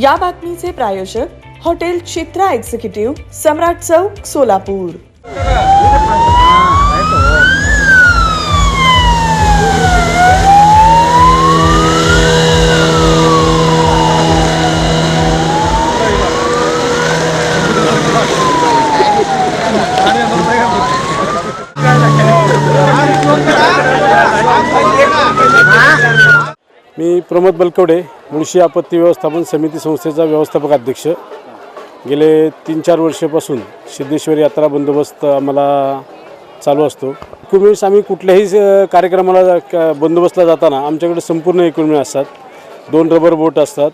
या बातमीचे प्रायोजक हॉटेल चित्रा एक्झिक्युटिव्ह सम्राट चौक सोलापूर. मी प्रमोद बलकवडे मुळशी आपत्ती व्यवस्थापन समिती संस्थेचा व्यवस्थापक अध्यक्ष. गेले तीन चार वर्षापासून सिद्धेश्वर यात्रा बंदोबस्त आम्हाला चालू असतो. इक्विपमेंट्स आम्ही कुठल्याही कार्यक्रमाला क- बंदोबस्तला जाताना आमच्याकडे संपूर्ण इक्विपमेंट असतात. दोन रबर बोट असतात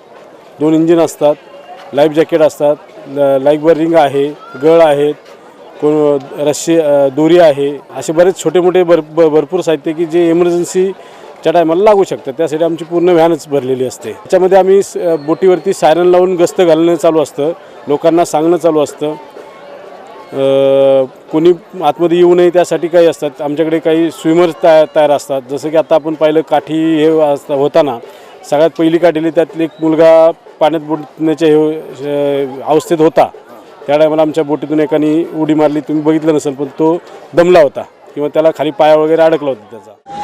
दोन इंजिन असतात लाईफ जॅकेट असतात ल- लाईफ रिंग आहे गळ आहेत कोण रस्सी दोरी आहे असे बरेच छोटे मोठे भर भरपूर साहित्य की जे इमर्जन्सी त्या टायमाला लागू शकतात. त्यासाठी आमची पूर्ण व्हॅनच भरलेली असते. त्याच्यामध्ये आम्ही स- बोटीवरती सायरन लावून गस्त घालणं चालू असतं. लोकांना सांगणं चालू असतं. कोणी आतमध्ये येऊ नये त्यासाठी काही असतात. आमच्याकडे काही स्विमर्स तयार तयार असतात. जसं की आता आपण पाहिलं काठी हे असता होताना. सगळ्यात पहिली काढलेली त्यातली एक मुलगा पाण्यात बुडण्याच्या हे अवस्थेत होता. त्या टायमाला आमच्या बोटीतून एकाने उडी मारली. तुम्ही बघितलं नसेल पण तो दमला होता. किंवा त्याला खाली पाया वगैरे अडकला होता त्याचा.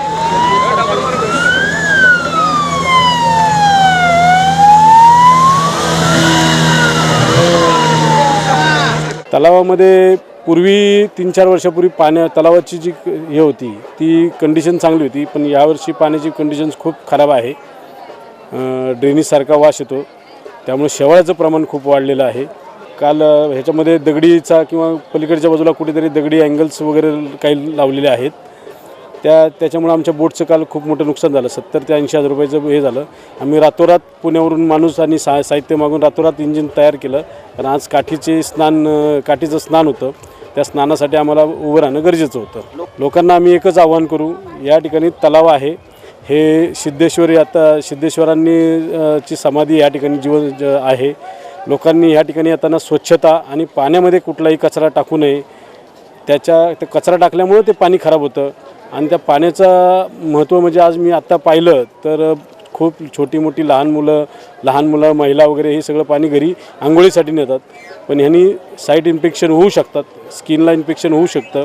तलावामध्ये पूर्वी तीन चार वर्षापूर्वी पाण्या तलावाची जी क- हे होती ती कंडिशन चांगली होती पण यावर्षी पाण्याची कंडिशन्स खूप खराब आहे. ड्रेनेजसारखा वास येतो. त्यामुळे शेवाळाचं प्रमाण खूप वाढलेलं आहे. काल ह्याच्यामध्ये दगडीचा किंवा पलीकडच्या बाजूला कुठेतरी दगडी अँगल्स वगैरे काही लावलेले आहेत. त्या त्याच्यामुळे आमच्या बोटचं काल खूप मोठं नुकसान झालं. सत्तर ते ऐंशी हजार रुपयाचं हे झालं. आम्ही रातोरात पुण्यावरून माणूस आणि सा साहित्य मागून रातोरात इंजिन तयार केलं. कारण आज काठीचे स्नान काठीचं स्नान होतं. त्या स्नानासाठी आम्हाला उभं राहणं गरजेचं होतं. लोकांना आम्ही एकच आव्हान करू या ठिकाणी तलाव आहे. हे सिद्धेश्वरी आता सिद्धेश्वरांनी ची समाधी या ठिकाणी जीवन ज- आहे. लोकांनी या ठिकाणी येताना स्वच्छता आणि पाण्यामध्ये कुठलाही कचरा टाकू नये. त्याच्या ते कचरा टाकल्यामुळं ते पाणी खराब होतं. आणि त्या पाण्याचं महत्त्व म्हणजे आज मी आत्ता पाहिलं तर खूप छोटी मोठी लहान मुलं लहान मुलं महिला वगैरे हे सगळं पाणी घरी आंघोळीसाठी नेतात. पण ह्यांनी साईट इन्फेक्शन होऊ शकतात स्किनला इन्फेक्शन होऊ शकतं.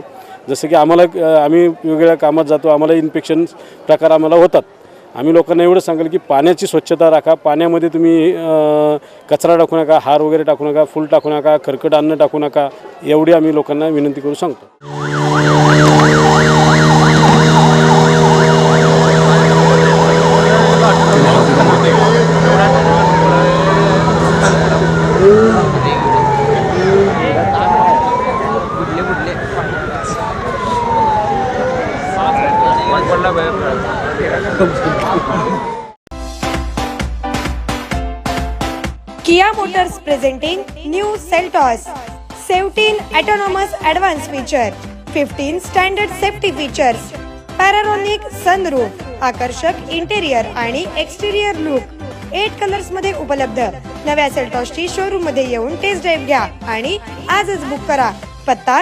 जसं की आम्हाला आम्ही वेगवेगळ्या कामात जातो आम्हाला इन्फेक्शन प्रकार आम्हाला होतात. आम्ही लोकांना एवढं सांगेल की पाण्याची स्वच्छता राखा. पाण्यामध्ये तुम्ही कचरा टाकू नका हार वगैरे टाकू नका फुल टाकू नका खरकट अन्न टाकू नका एवढी आम्ही लोकांना विनंती करू सांगतो. Kia Motors presenting new Seltos 17 autonomous advanced feature 15 standard safety features panoramic sunroof आकर्षक इंटेरियर आणि एक्सटेरियर लुक एट कलर्समध्ये उपलब्ध. नव्या सेल्टॉसची शोरूममध्ये येऊन टेस्ट ड्राईव्ह घ्या आणि आजच बुक करा. पत्ता